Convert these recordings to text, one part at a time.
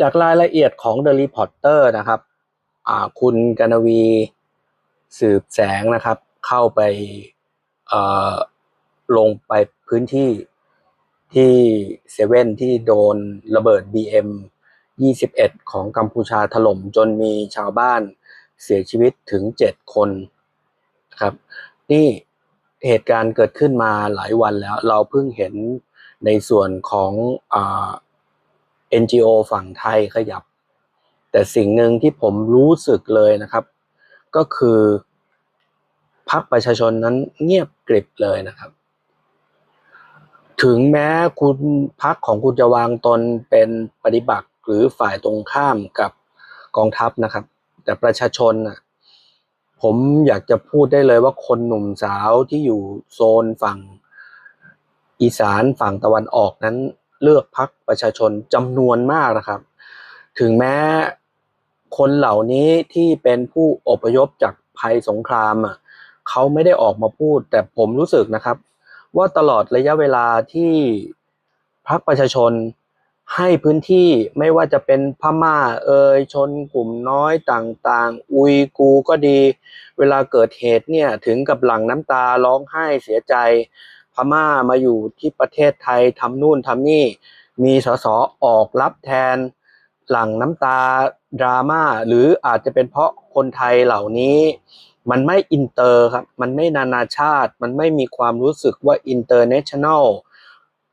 จากรายละเอียดของ The Reporter นะครับคุณกนวีสืบแสงนะครับ เข้าไปลงไปพื้นที่ที่เซเว่นที่โดนระเบิด BM 21 ของกัมพูชาถล่มจนมีชาวบ้านเสียชีวิตถึง 7 คนนะครับนี่เหตุการณ์เกิดขึ้นมาหลายวันแล้ว เราเพิ่งเห็นในส่วนของอ NGO ฝั่งไทยขยับ แต่สิ่งหนึ่งที่ผมรู้สึกเลยนะครับ ก็คือพรรคประชาชนนั้นเงียบกริบเลยนะครับ ถึงแม้คุณพรรคของคุณจะวางตนเป็นปฏิบัติหรือฝ่ายตรงข้ามกับกองทัพนะครับ แต่ประชาชนน่ะผมอยากจะพูดได้เลยว่าคนหนุ่มสาวที่อยู่โซนฝั่งอีสานฝั่งตะวันออกนั้น เลือกพักประชาชนจำนวนมากนะครับ ถึงแม้คนเหล่านี้ที่เป็นผู้อพยพจากภัยสงครามอะเขาไม่ได้ออกมาพูด แต่ผมรู้สึกนะครับ ว่าตลอดระยะเวลาที่พรรคประชาชนให้พื้นที่ไม่ว่าจะเป็นพม่าเอยชนกลุ่มน้อยต่างๆ อุยกูก็ดี เวลาเกิดเหตุเนี่ยถึงกับหลั่งน้ำตาร้องไห้เสียใจ พม่ามาอยู่ที่ประเทศไทยทำนู่นทำนี่ มีสสออกรับแทน หลั่งน้ำตาดราม่าหรืออาจจะเป็นเพราะคนไทยเหล่านี้มันไม่อินเตอร์ครับ มันไม่นานาชาติ มันไม่มีความรู้สึกว่าอินเตอร์เนชั่นแนล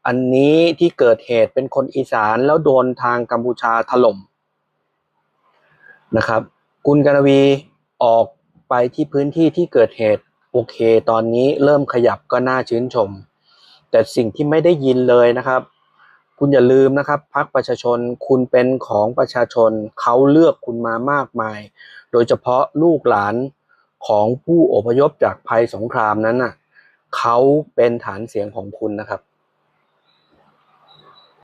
อันนี้ที่เกิดเหตุเป็นคนอีสานแล้วโดนทางกัมพูชาถล่มนะครับ คุณกนวีออกไปที่พื้นที่ที่เกิดเหตุ โอเค ตอนนี้เริ่มขยับก็น่าชื่นชม แต่สิ่งที่ไม่ได้ยินเลยนะครับ คุณอย่าลืมนะครับพักประชาชนคุณเป็นของประชาชนเขาเลือกคุณมามากมาย โดยเฉพาะลูกหลานของผู้อพยพจากภัยสงครามนั้นน่ะเขาเป็นฐานเสียงของคุณนะครับ